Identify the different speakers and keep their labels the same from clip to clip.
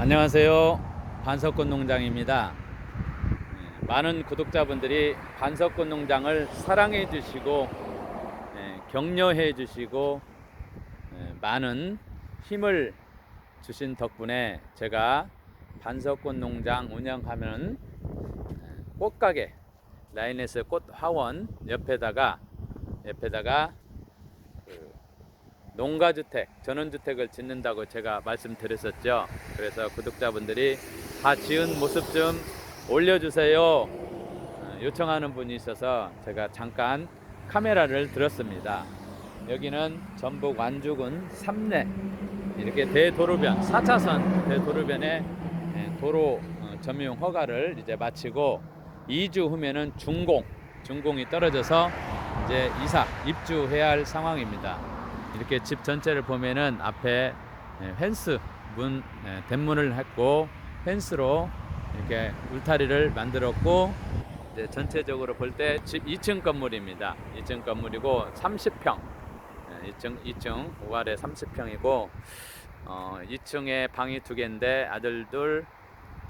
Speaker 1: 안녕하세요. 반석꽃 농장입니다. 네, 많은 구독자분들이 반석꽃 농장을 사랑해 주시고 네, 격려해 주시고 네, 많은 힘을 주신 덕분에 제가 반석꽃 농장 운영하면 네, 꽃가게 라인에서 꽃 화원 옆에다가 옆에다가 그 농가주택, 전원주택을 짓는다고 제가 말씀드렸었죠. 그래서 구독자분들이 다 지은 모습 좀 올려주세요. 어, 요청하는 분이 있어서 제가 잠깐 카메라를 들었습니다. 여기는 전북 완주군 삼내 이렇게 대도로변 4차선 대도로변에 예, 도로 어, 점용 허가를 이제 마치고 2주 후면은 준공 준공이 떨어져서 이제 이사 입주해야 할 상황입니다. 이렇게 집 전체를 보면은 앞에 예, 펜스 문 예, 대문을 했고 펜스로 이렇게 울타리를 만들었고 이제 전체적으로 볼 때 집 2층 건물입니다. 2층 건물이고 30평 2층 2층 5아래 30평이고 어, 2층에 방이 두 개인데 아들 둘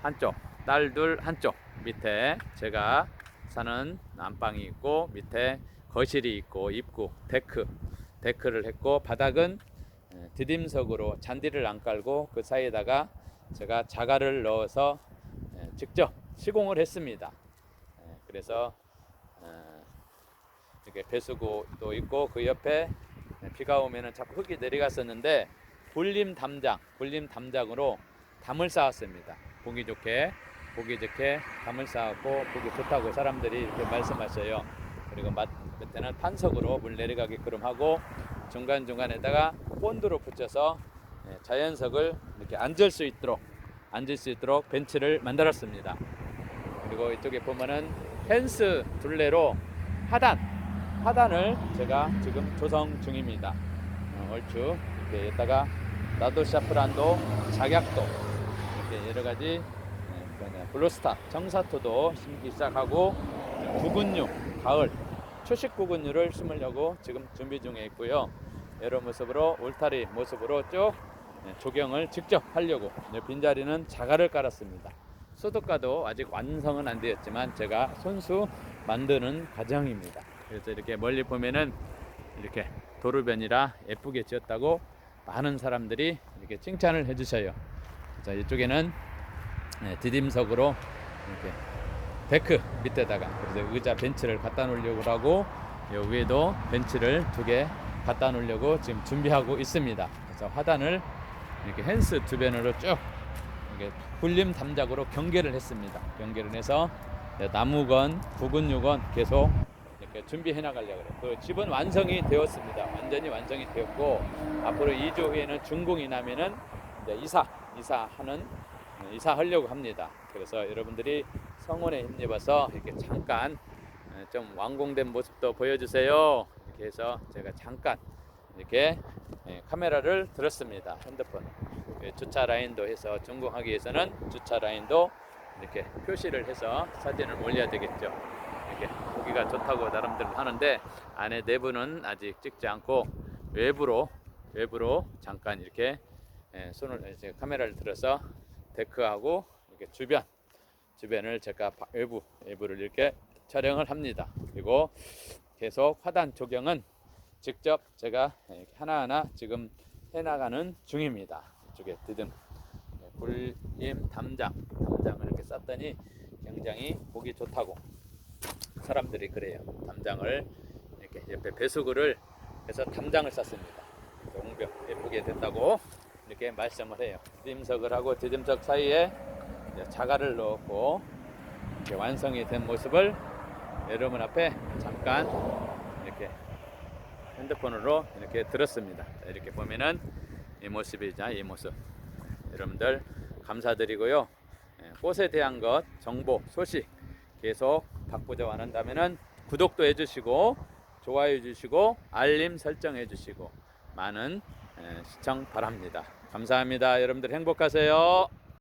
Speaker 1: 한쪽 딸 둘 한쪽 밑에 제가 사는 안방이 있고 밑에 거실이 있고 입구 데크 데크를 했고 바닥은 에, 디딤석으로 잔디를 안 깔고 그 사이에다가 제가 자갈을 넣어서 에, 직접 시공을 했습니다. 에, 그래서 어, 이렇게 배수구도 있고 그 옆에 비가 오면은 자꾸 흙이 내려갔었는데 불림 담장, 불림 담장으로 담을 쌓았습니다. 보기 좋게 보기 좋게 담을 쌓았고 보기 좋다고 사람들이 이렇게 말씀하셔요. 그리고 맛 밑에는 판석으로 물 내려가게끔 하고 중간 중간에다가 본드로 붙여서 예, 자연석을 이렇게 앉을 수 있도록 앉을 수 있도록 벤치를 만들었습니다. 그리고 이쪽에 보면은 펜스 둘레로 하단 하단을 제가 지금 조성 중입니다. 어, 얼추 이렇게 여기다가 나도 샤프란도 작약도 이렇게 여러 가지 예, 블루스타 정사토도 심기 시작하고 구근류 가을 초식 구근류를 심으려고 지금 준비 중에 있고요. 여러 모습으로 울타리 모습으로 쭉 예, 조경을 직접 하려고 빈자리는 자갈을 깔았습니다. 소독가도 아직 완성은 안 되었지만 제가 손수 만드는 과정입니다. 그래서 이렇게 멀리 보면은 이렇게 도로변이라 예쁘게 지었다고 많은 사람들이 이렇게 칭찬을 해주셔요. 자 이쪽에는 네, 디딤석으로 이렇게 데크 밑에다가 그래서 의자 벤치를 갖다 놓으려고 하고 요 위에도 벤치를 두 개 갖다 놓으려고 지금 준비하고 있습니다. 그래서 화단을 이렇게 헨스 주변으로 쭉 이렇게 불림 담작으로 경계를 했습니다. 경계를 해서 나무건, 부근유건 계속 이렇게 준비해 나가려고 그래요. 그 집은 완성이 되었습니다. 완전히 완성이 되었고 앞으로 2주 후에는 준공이 나면은 이제 이사 이사하는 이사하려고 합니다. 그래서 여러분들이 성원에 힘입어서 이렇게 잠깐 에, 좀 완공된 모습도 보여주세요. 이렇게 해서 제가 잠깐 이렇게 에, 카메라를 들었습니다. 핸드폰 예, 주차 라인도 해서 준공하기 위해서는 주차 라인도 이렇게 표시를 해서 사진을 올려야 되겠죠. 이렇게 보기가 좋다고 나름대로 하는데 안에 내부는 아직 찍지 않고 외부로 외부로 잠깐 이렇게 에, 손을 카메라를 들어서 데크하고 이렇게 주변 주변을 제가 바- 외부 외부를 이렇게 촬영을 합니다. 그리고 계속 화단 조경은 직접 제가 하나하나 지금 해나가는 중입니다. 이쪽에 드등 네, 불림 담장 담장을 이렇게 쌌더니 굉장히 보기 좋다고 사람들이 그래요. 담장을 이렇게 옆에 배수구를 해서 담장을 쌌습니다. 옹벽 예쁘게 됐다고 이렇게 말씀을 해요. 디딤석을 하고 디딤석 사이에 자갈을 넣었고 이렇게 완성이 된 모습을 여러분 앞에 잠깐 이렇게 핸드폰으로 이렇게 들었습니다. 이렇게 보면은 이 모습이자 이 모습 여러분들 감사드리고요. 예, 꽃에 대한 것 정보 소식 계속 받고자 원한다면은 구독도 해주시고 좋아요 해주시고 알림 설정해 주시고 많은 예, 시청 바랍니다. 감사합니다. 여러분들 행복하세요.